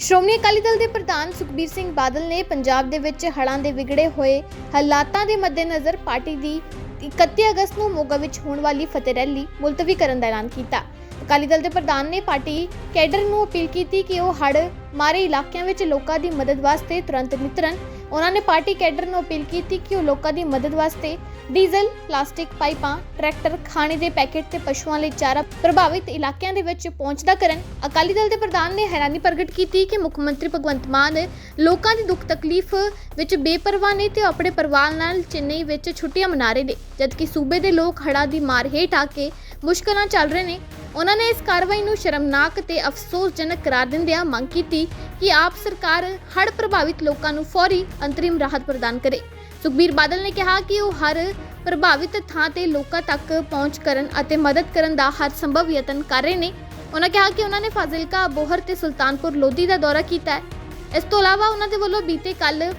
ਸ਼੍ਰੋਮਣੀ ਅਕਾਲੀ ਦਲ ਦੇ ਪ੍ਰਧਾਨ ਸੁਖਬੀਰ ਸਿੰਘ ਬਾਦਲ ਨੇ ਪੰਜਾਬ ਦੇ ਵਿੱਚ ਹੜ੍ਹਾਂ ਦੇ ਵਿਗੜੇ ਹੋਏ ਹਾਲਾਤਾਂ ਦੇ ਮੱਦੇਨਜ਼ਰ ਪਾਰਟੀ ਦੀ 31 ਅਗਸਤ ਨੂੰ ਮੋਗਾ ਵਿੱਚ ਹੋਣ ਵਾਲੀ ਫਤਿਹ ਰੈਲੀ ਮੁਲਤਵੀ ਕਰਨ ਦਾ ਐਲਾਨ ਕੀਤਾ। ਅਕਾਲੀ ਦਲ ਦੇ ਪ੍ਰਧਾਨ ਨੇ ਪਾਰਟੀ ਕੈਡਰ ਨੂੰ ਅਪੀਲ ਕੀਤੀ ਕਿ ਉਹ ਹੜ੍ਹ ਮਾਰੇ ਇਲਾਕਿਆਂ ਵਿੱਚ ਲੋਕਾਂ ਦੀ ਮਦਦ ਵਾਸਤੇ ਤੁਰੰਤ ਨਿਤਰਨ। ਉਹਨਾਂ ਨੇ ਪਾਰਟੀ ਕੈਡਰ ਨੂੰ ਅਪੀਲ ਕੀਤੀ ਕਿ ਉਹ ਲੋਕਾਂ ਦੀ ਮਦਦ ਵਾਸਤੇ ਡੀਜ਼ਲ, ਪਲਾਸਟਿਕ ਪਾਈਪਾਂ, ਟਰੈਕਟਰ, ਖਾਣੇ ਦੇ ਪੈਕੇਟ ਤੇ ਪਸ਼ੂਆਂ ਲਈ ਚਾਰਾ ਪ੍ਰਭਾਵਿਤ ਇਲਾਕਿਆਂ ਦੇ ਵਿੱਚ ਪਹੁੰਚਦਾ ਕਰਨ ਅਕਾਲੀ ਦਲ ਦੇ ਪ੍ਰਧਾਨ ਨੇ ਹੈਰਾਨੀ ਪ੍ਰਗਟ ਕੀਤੀ ਕਿ ਮੁੱਖ ਮੰਤਰੀ ਭਗਵੰਤ ਮਾਨ ਲੋਕਾਂ ਦੀ ਦੁੱਖ ਤਕਲੀਫ ਵਿੱਚ ਬੇਪਰਵਾਹ ਨੇ ਤੇ ਉਹ ਆਪਣੇ ਪਰਿਵਾਰ ਨਾਲ ਚੇਨਈ ਵਿੱਚ ਛੁੱਟੀਆਂ ਮਨਾ ਰਹੇ ਨੇ, ਜਦਕਿ ਸੂਬੇ ਦੇ ਲੋਕ ਹੜ੍ਹਾਂ ਦੀ ਮਾਰ ਹੇਠ ਆ ਕੇ ਮੁਸ਼ਕਲਾਂ ਚੱਲ ਰਹੇ ਨੇ। ਉਹਨਾਂ ਨੇ ਇਸ ਕਾਰਵਾਈ ਨੂੰ ਸ਼ਰਮਨਾਕ ਤੇ ਅਫਸੋਸਜਨਕ ਕਰਾਰ ਦਿੰਦਿਆਂ ਮੰਗ ਕੀਤੀ ਕਿ ਆਪ ਸਰਕਾਰ ਹੜ੍ਹ ਪ੍ਰਭਾਵਿਤ ਲੋਕਾਂ ਨੂੰ ਫੌਰੀ ਅੰਤਰਿਮ ਰਾਹਤ ਪ੍ਰਦਾਨ ਕਰੇ। ਸੁਖਬੀਰ ਬਾਦਲ ਨੇ ਕਿਹਾ ਕਿ ਉਹ ਹਰ ਪ੍ਰਭਾਵਿਤ ਥਾਂ ਤੇ ਲੋਕਾਂ ਤੱਕ ਪਹੁੰਚ ਕਰਨ ਅਤੇ ਮਦਦ ਕਰਨ ਦਾ ਹਰ ਸੰਭਵ ਯਤਨ ਕਰ ਰਹੇ ਨੇ। ਉਹਨਾਂ ਕਿਹਾ ਕਿ ਉਹਨਾਂ ਨੇ ਫਾਜ਼ਿਲਕਾ, ਬੋਹਰ ਤੇ ਸੁਲਤਾਨਪੁਰ ਲੋਧੀ ਦਾ ਦੌਰਾ ਕੀਤਾ ਹੈ। ਇਸ ਤੋਂ ਇਲਾਵਾ ਉਹਨਾਂ ਦੇ ਵੱਲੋਂ ਬੀਤੇ ਕੱਲ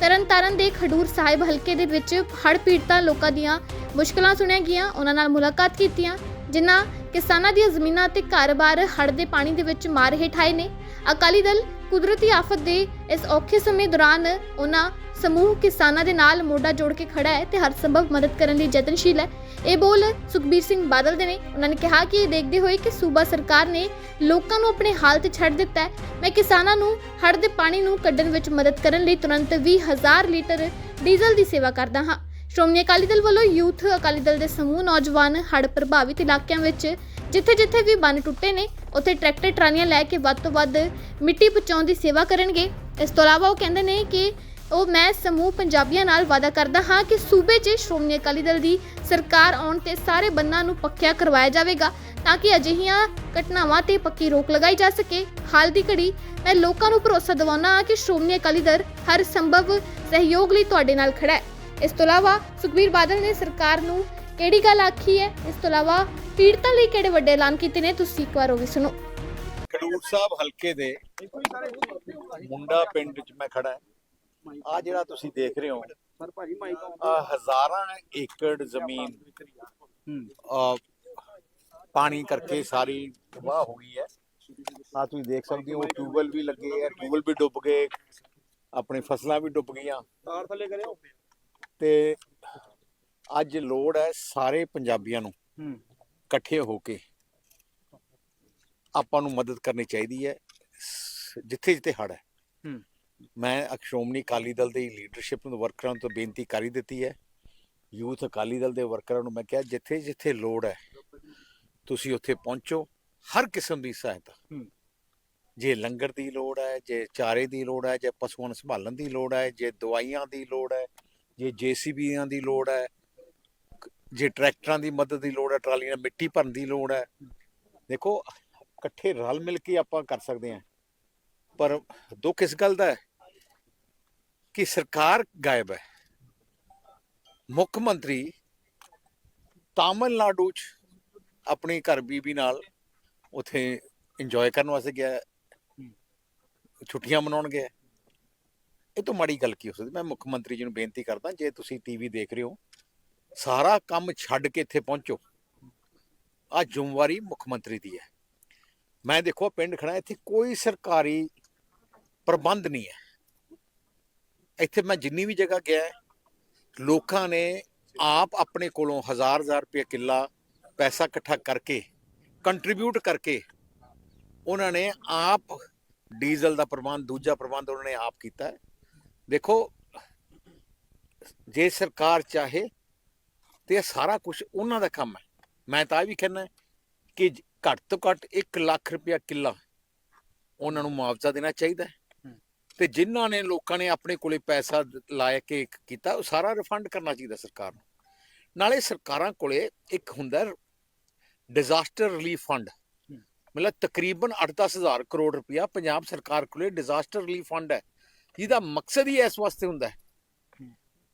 ਤਰਨਤਾਰਨ ਦੇ ਖਡੂਰ ਸਾਹਿਬ ਹਲਕੇ ਦੇ ਵਿੱਚ ਹੜ੍ਹ ਪੀੜਤਾਂ ਲੋਕਾਂ ਦੀਆਂ ਮੁਸ਼ਕਲਾਂ ਸੁਣੀਆਂ ਗਈਆਂ। ਉਹਨਾਂ ਨਾਲ ਮੁਲਾਕਾਤ ਕੀਤੀਆਂ ਜਿਨ੍ਹਾਂ ਕਿਸਾਨਾਂ ਦੀਆਂ ਜ਼ਮੀਨਾਂ ਅਤੇ ਘਰ-ਬਾਰ ਹੜ੍ਹ ਦੇ ਪਾਣੀ ਦੇ ਵਿੱਚ ਮਾਰ ਹੇਠ ਆਏ ਨੇ। ਅਕਾਲੀ ਦਲ ਕੁਦਰਤੀ ਆਫਤ ਦੇ ਇਸ ਔਖੇ ਸਮੇਂ ਦੌਰਾਨ ਉਹਨਾਂ ਸਮੂਹ ਕਿਸਾਨਾਂ ਦੇ ਨਾਲ ਮੋਢਾ ਜੋੜ ਕੇ ਖੜਾ ਹੈ ਤੇ ਹਰ ਸੰਭਵ ਮਦਦ ਕਰਨ ਲਈ ਯਤਨਸ਼ੀਲ ਹੈ। ਇਹ ਬੋਲ ਸੁਖਬੀਰ ਸਿੰਘ ਬਾਦਲ ਦੇ ਨੇ। ਉਹਨਾਂ ਨੇ ਕਿਹਾ ਕਿ ਇਹ ਦੇਖਦੇ ਹੋਏ ਕਿ ਸੂਬਾ ਸਰਕਾਰ ਨੇ ਲੋਕਾਂ ਨੂੰ ਆਪਣੇ ਹਾਲ ਤੇ ਛੱਡ ਦਿੱਤਾ ਹੈ। ਮੈਂ ਕਿਸਾਨਾਂ ਨੂੰ ਹੜ੍ਹ ਦੇ ਪਾਣੀ ਨੂੰ ਕੱਢਣ ਵਿੱਚ ਮਦਦ ਕਰਨ ਲਈ ਤੁਰੰਤ 20000 ਲੀਟਰ ਡੀਜ਼ਲ ਦੀ ਸੇਵਾ ਕਰਦਾ ਹਾਂ। ਸ਼੍ਰੋਮਣੀ ਅਕਾਲੀ ਦਲ ਵੱਲੋਂ ਯੂਥ ਅਕਾਲੀ ਦਲ ਦੇ ਸਮੂਹ ਨੌਜਵਾਨ ਹੜ੍ਹ ਪ੍ਰਭਾਵਿਤ ਇਲਾਕਿਆਂ ਵਿੱਚ ਜਿੱਥੇ-ਜਿੱਥੇ ਵੀ ਬੰਨ ਟੁੱਟੇ ਨੇ, ਉੱਥੇ ਟਰੈਕਟਰ ਟਰਾਲੀਆਂ ਲੈ ਕੇ ਵੱਧ ਤੋਂ ਵੱਧ ਮਿੱਟੀ ਪਹੁੰਚਾਉਣ ਦੀ ਸੇਵਾ ਕਰਨਗੇ। ਇਸ ਤੋਂ ਇਲਾਵਾ ਉਹ ਕਹਿੰਦੇ ਨੇ ਕਿ ਉਹ ਮੈਂ ਸਮੂਹ ਪੰਜਾਬੀਆਂ ਨਾਲ ਵਾਅਦਾ ਕਰਦਾ ਹਾਂ ਕਿ ਸੂਬੇ 'ਚ ਸ਼੍ਰੋਮਣੀ ਅਕਾਲੀ ਦਲ ਦੀ ਸਰਕਾਰ ਆਉਣ ਤੇ ਸਾਰੇ ਬੰਨਾਂ ਨੂੰ ਪੱਕਿਆ ਕਰਵਾਇਆ ਜਾਵੇਗਾ ਤਾਂ ਕਿ ਅਜਿਹੀਆਂ ਘਟਨਾਵਾਂ ਤੇ ਪੱਕੀ ਰੋਕ ਲਗਾਈ ਜਾ ਸਕੇ। ਹਾਲ ਦੀ ਘੜੀ, ਮੈਂ ਲੋਕਾਂ ਨੂੰ ਭਰੋਸਾ ਦਿਵਾਉਣਾ ਹਾਂ ਕਿ ਸ਼੍ਰੋਮਣੀ ਅਕਾਲੀ ਦਲ ਹਰ ਸੰਭਵ ਸਹਿਯੋਗ ਲਈ ਤੁਹਾਡੇ ਨਾਲ ਖੜਾ ਹੈ। ਇਸ ਤੋਂ ਇਲਾਵਾ ਸੁਖਬੀਰ ਬਾਦਲ ਨੇ ਸਰਕਾਰ ਨੂੰ ਕਿਹੜੀ ਗੱਲ ਆਖੀ ਹੈ? ਇਸ ਤੋਂ ਇਲਾਵਾ ਪੀੜਤਾਂ ਲਈ ਕਿਹੜੇ ਵੱਡੇ ਐਲਾਨ ਕੀਤੇ ਨੇ? ਤੁਸੀਂ ਇੱਕ ਵਾਰ ਉਹ ਵੀ ਸੁਣੋ। ਖਡੂਰ ਸਾਹਿਬ ਹਲਕੇ ਦੇ ਮੁੰਡਾ ਪਿੰਡ ਚ ਮੈਂ ਖੜਾ ਆ ਜਿਹੜਾ ਤੁਸੀਂ ਦੇਖ ਰਹੇ ਹੋ, ਆ ਹਜ਼ਾਰਾਂ ਏਕੜ ਜ਼ਮੀਨ ਆ ਪਾਣੀ ਕਰਕੇ ਸਾਰੀ ਤਬਾਹ ਹੋ ਗਈ ਹੈ। ਆ ਤੁਸੀਂ ਦੇਖ ਸਕਦੇ ਹੋ ਟਿਊਬਲ ਵੀ ਲੱਗੇ ਆ ਟਿਊਬਲ ਵੀ ਡੁੱਬ ਗਏ, ਆਪਣੀ ਫਸਲਾਂ ਵੀ ਡੁੱਬ ਗਈਆਂ। ਤਾਰ ਥੱਲੇ ਕਰਿਓ ਤੇ ਅੱਜ ਲੋੜ ਹੈ ਸਾਰੇ ਪੰਜਾਬੀਆਂ ਨੂੰ ਹੂੰ ਇਕੱਠੇ ਹੋ ਕੇ ਆਪਾਂ ਨੂੰ ਮਦਦ ਕਰਨੀ ਚਾਹੀਦੀ ਹੈ ਜਿੱਥੇ ਜਿੱਥੇ ਹੜ ਹੈ ਹੂੰ। ਮੈਂ ਅਕਸ਼ੋਮਣੀ ਅਕਾਲੀ ਦਲ ਦੀ ਲੀਡਰਸ਼ਿਪ ਨੂੰ ਵਰਕਰਾਂ ਤੋਂ ਬੇਨਤੀ ਕਰੀ ਦਿੱਤੀ ਹੈ ਯੂਥ ਅਕਾਲੀ ਦਲ ਦੇ ਵਰਕਰਾਂ ਨੂੰ ਮੈਂ ਕਿਹਾ ਜਿੱਥੇ ਜਿੱਥੇ ਲੋੜ ਹੈ ਤੁਸੀਂ ਉੱਥੇ ਪਹੁੰਚੋ ਹਰ ਕਿਸਮ ਦੀ ਸਹਾਇਤਾ ਹੂੰ। ਜੇ ਲੰਗਰ ਦੀ ਲੋੜ ਹੈ ਜੇ ਚਾਰੇ ਦੀ ਲੋੜ ਹੈ ਜੇ ਪਸ਼ੂਆਂ ਨੂੰ ਸੰਭਾਲਣ ਦੀ ਲੋੜ ਹੈ ਜੇ ਦਵਾਈਆਂ ਦੀ ਲੋੜ ਹੈ ਜੇ ਜੀਸੀਬੀਆਂ ਦੀ ਲੋੜ ਹੈ ਜੇ ਟਰੈਕਟਰਾਂ ਦੀ ਮਦਦ ਦੀ ਲੋੜ ਹੈ ਟਰਾਲੀਆਂ ਨਾਲ ਮਿੱਟੀ ਭਰਨ ਦੀ ਲੋੜ ਹੈ ਦੇਖੋ ਇਕੱਠੇ ਰਲ ਮਿਲ ਕੇ ਆਪਾਂ ਕਰ ਸਕਦੇ ਹਾਂ ਪਰ ਦੁੱਖ ਇਸ ਗੱਲ ਦਾ ਹੈ ਕਿ ਸਰਕਾਰ ਗਾਇਬ ਹੈ ਮੁੱਖ ਮੰਤਰੀ ਤਾਮਿਲਨਾਡੂ ਚ ਆਪਣੀ ਘਰ ਬੀਬੀ ਨਾਲ ਉਥੇ ਇੰਜੋਏ ਕਰਨ ਵਾਸਤੇ ਗਿਆ। ਛੁੱਟੀਆਂ ਮਨਾਉਣ ਗਿਆ। ਇਹ ਤੋਂ ਮਾੜੀ ਗੱਲ ਕੀ ਹੋ ਸਕਦੀ? ਮੈਂ ਮੁੱਖ ਮੰਤਰੀ ਜੀ ਨੂੰ ਬੇਨਤੀ ਕਰਦਾ, ਜੇ ਤੁਸੀਂ ਟੀਵੀ ਦੇਖ ਰਹੇ ਹੋ, ਸਾਰਾ ਕੰਮ ਛੱਡ ਕੇ ਇੱਥੇ ਪਹੁੰਚੋ। ਆ ਜ਼ਿੰਮੇਵਾਰੀ ਮੁੱਖ ਮੰਤਰੀ ਦੀ ਹੈ। ਮੈਂ ਦੇਖੋ ਪਿੰਡ ਖੜਾ ਇੱਥੇ ਕੋਈ ਸਰਕਾਰੀ ਪ੍ਰਬੰਧ ਨਹੀਂ ਹੈ। ਇੱਥੇ ਮੈਂ ਜਿੰਨੀ ਵੀ ਜਗ੍ਹਾ ਗਿਆ, ਲੋਕਾਂ ਨੇ ਆਪ ਆਪਣੇ ਕੋਲੋਂ ਹਜ਼ਾਰ ਹਜ਼ਾਰ ਰੁਪਏ ਕਿੱਲਾ ਪੈਸਾ ਇਕੱਠਾ ਕਰਕੇ ਕੰਟਰੀਬਿਊਟ ਕਰਕੇ, ਉਹਨਾਂ ਨੇ ਆਪ ਡੀਜ਼ਲ ਦਾ ਪ੍ਰਬੰਧ, ਦੂਜਾ ਪ੍ਰਬੰਧ ਉਹਨਾਂ ਨੇ ਆਪ ਕੀਤਾ ਹੈ। ਦੇਖੋ ਜੇ ਸਰਕਾਰ ਚਾਹੇ ਤੇ ਇਹ ਸਾਰਾ ਕੁਝ ਉਹਨਾਂ ਦਾ ਕੰਮ ਹੈ। ਮੈਂ ਤਾਂ ਇਹ ਵੀ ਕਹਿੰਦਾ ਕਿ ਘੱਟ ਤੋਂ ਘੱਟ 1 ਲੱਖ ਰੁਪਇਆ ਕਿੱਲਾ ਉਹਨਾਂ ਨੂੰ ਮੁਆਵਜ਼ਾ ਦੇਣਾ ਚਾਹੀਦਾ। ਤੇ ਜਿਨ੍ਹਾਂ ਨੇ ਲੋਕਾਂ ਨੇ ਆਪਣੇ ਕੋਲੇ ਪੈਸਾ ਲਾਇਆ ਕੇ ਕੀਤਾ ਉਹ ਸਾਰਾ ਰਿਫੰਡ ਕਰਨਾ ਚਾਹੀਦਾ ਸਰਕਾਰ ਨੂੰ। ਨਾਲੇ ਸਰਕਾਰਾਂ ਕੋਲੇ ਇੱਕ ਹੁੰਦਾ ਡਿਜ਼ਾਸਟਰ ਰਿਲੀਫ ਫੰਡ। ਮਤਲਬ ਤਕਰੀਬਨ 8-10 ਹਜ਼ਾਰ ਕਰੋੜ ਰੁਪਇਆ ਪੰਜਾਬ ਸਰਕਾਰ ਕੋਲੇ ਡਿਜ਼ਾਸਟਰ ਰਿਲੀਫ ਫੰਡ ਹੈ। ਜਿਹਦਾ ਮਕਸਦ ਹੀ ਇਸ ਵਾਸਤੇ ਹੁੰਦਾ ਹੈ।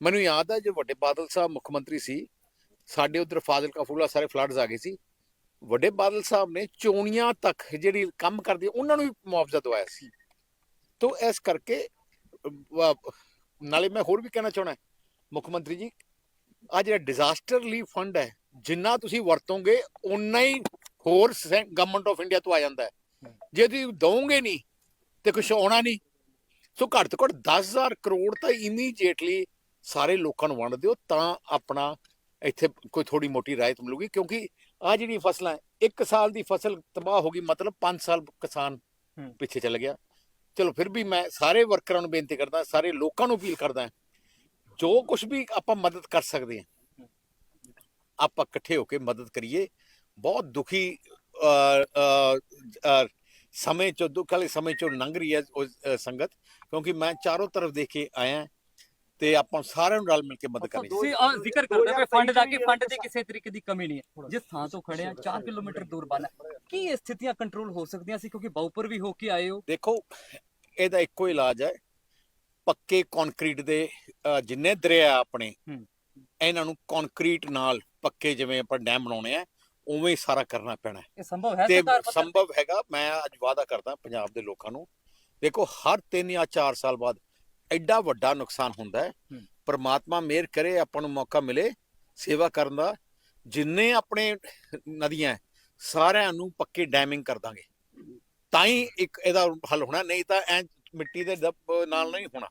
ਮੈਨੂੰ ਯਾਦ ਹੈ ਜੋ ਵੱਡੇ ਬਾਦਲ ਸਾਹਿਬ ਮੁੱਖ ਮੰਤਰੀ ਸੀ ਸਾਡੇ ਉਧਰ ਫਾਜ਼ਿਲਕਾ ਫੂਲਾ ਸਾਰੇ ਫਲੱਡਸ ਆ ਗਏ ਸੀ। ਵੱਡੇ ਬਾਦਲ ਸਾਹਿਬ ਨੇ ਚੋਣੀਆਂ ਤੱਕ ਜਿਹੜੀ ਕੰਮ ਕਰਦੀ ਉਹਨਾਂ ਨੂੰ ਵੀ ਮੁਆਵਜ਼ਾ ਦਵਾਇਆ ਸੀ। ਤੋਂ ਇਸ ਕਰਕੇ ਨਾਲੇ ਮੈਂ ਹੋਰ ਵੀ ਕਹਿਣਾ ਚਾਹਣਾ ਮੁੱਖ ਮੰਤਰੀ ਜੀ ਆ ਜਿਹੜਾ ਡਿਜ਼ਾਸਟਰ ਰਿਲੀਫ ਫੰਡ ਹੈ ਜਿੰਨਾ ਤੁਸੀਂ ਵਰਤੋਗੇ ਉਨਾ ਹੀ ਹੋਰ ਗਵਰਨਮੈਂਟ ਆਫ ਇੰਡੀਆ ਤੋਂ ਆ ਜਾਂਦਾ ਹੈ। ਜੇ ਤੁਸੀਂ ਦਵੋਗੇ ਨਹੀਂ ਤੇ ਕੁਝ ਆਉਣਾ ਨਹੀਂ ਸੋ ਘੱਟ ਤੋਂ ਘੱਟ 10000 ਕਰੋੜ ਤਾਂ ਇਮੀਡੀਏਟਲੀ ਸਾਰੇ ਲੋਕਾਂ ਨੂੰ ਵੰਡ ਦਿਓ ਤਾਂ ਆਪਣਾ ਇੱਥੇ ਕੋਈ ਥੋੜੀ ਮੋਟੀ ਰਾਇਤ ਮਿਲੂਗੀ ਕਿਉਂਕਿ ਆ ਜਿਹੜੀ ਫਸਲਾਂ ਇੱਕ ਸਾਲ ਦੀ ਫਸਲ ਤਬਾਹ ਹੋ ਗਈ ਮਤਲਬ 5 ਸਾਲ ਕਿਸਾਨ। ਪਿੱਛੇ ਚੱਲ ਗਿਆ ਚਲੋ ਫਿਰ ਵੀ ਮੈਂ ਸਾਰੇ ਵਰਕਰਾਂ ਨੂੰ ਬੇਨਤੀ ਕਰਦਾ ਸਾਰੇ ਲੋਕਾਂ ਨੂੰ ਅਪੀਲ ਕਰਦਾ ਜੋ ਕੁਝ ਵੀ ਆਪਾਂ ਮਦਦ ਕਰ ਸਕਦੇ ਹਾਂ ਆਪਾਂ ਇਕੱਠੇ ਹੋ ਕੇ ਮਦਦ ਕਰੀਏ ਬਹੁਤ ਦੁਖੀ ਸਮੇਂ ਚੋਂ ਦੁੱਖ ਵਾਲੇ ਸਮੇਂ ਚੋਂ ਲੰਘ ਰਹੀ ਹੈ ਉਹ ਸੰਗਤ ਕਿਉਂਕਿ ਮੈਂ ਚਾਰੋਂ ਤਰਫ ਦੇਖ ਕੇ ਆਇਆ ਤੇ ਆਪਾਂ ਸਾਰਿਆਂ ਨੂੰ ਰਲ ਮਿਲ ਕੇ ਮਦਦ ਕਰਨੀ ਤੁਸੀਂ ਆਹ ਜ਼ਿਕਰ ਕਰਦੇ ਪਏ ਫੰਡ ਦਾ ਕਿ ਫੰਡ ਦੀ ਕਿਸੇ ਤਰੀਕੇ ਦੀ ਕਮੀ ਨਹੀਂ ਹੈ। ਜਿਸ ਥਾਂ ਤੋਂ ਖੜੇ ਆ 4 ਕਿਲੋਮੀਟਰ ਦੂਰ ਬੰਨ ਕੀ ਇਹ ਸਥਿਤੀਆਂ ਕੰਟਰੋਲ ਹੋ ਸਕਦੀਆਂ ਸੀ? ਕਿਉਂਕਿ ਬਾਉਪਰ ਵੀ ਹੋ ਕੇ ਆਏ ਹੋ। ਦੇਖੋ ਇਹਦਾ ਇੱਕੋ ਇਲਾਜ ਹੈ। ਪੱਕੇ ਕੰਕਰੀਟ ਦੇ ਜਿੰਨੇ ਦਰਿਆ ਆਪਣੇ। ਇਹਨਾਂ ਨੂੰ ਕੰਕਰੀਟ ਨਾਲ ਪੱਕੇ ਜਿਵੇਂ ਆਪਾਂ ਡੈਮ ਬਣਾਉਣੇ ਆ ਉਵੇਂ ਹੀ ਸਾਰਾ ਕਰਨਾ ਪੈਣਾ ਹੈ। ਇਹ ਸੰਭਵ ਹੈ ਤੇ ਸਰਕਾਰ ਪੱਧਰ ਤੇ? ਸੰਭਵ ਹੈਗਾ ਮੈਂ ਅੱਜ ਵਾਅਦਾ ਕਰਦਾ ਪੰਜਾਬ ਦੇ ਲੋਕਾਂ ਨੂੰ ਦੇਖੋ ਹਰ 3 ਜਾਂ 4 ਸਾਲ ਬਾਅਦ ਐਡਾ ਵੱਡਾ ਨੁਕਸਾਨ ਹੁੰਦਾ ਹੈ ਹੂੰ। ਪਰਮਾਤਮਾ ਮਿਹਰ ਕਰੇ ਆਪਾਂ ਨੂੰ ਮੌਕਾ ਮਿਲੇ ਸੇਵਾ ਕਰਨ ਦਾ ਜਿੰਨੇ ਆਪਣੇ ਨਦੀਆਂ ਹੈ, ਸਾਰਿਆਂ ਨੂੰ ਪੱਕੇ ਡੈਮਿੰਗ ਕਰ ਦਾਂਗੇ ਤਾਂ ਹੀ ਇੱਕ ਇਹਦਾ ਹੱਲ ਹੋਣਾ ਨਹੀਂ ਤਾਂ ਐ ਮਿੱਟੀ ਦੇ ਦੱਬ ਨਾਲ ਨਹੀਂ ਹੋਣਾ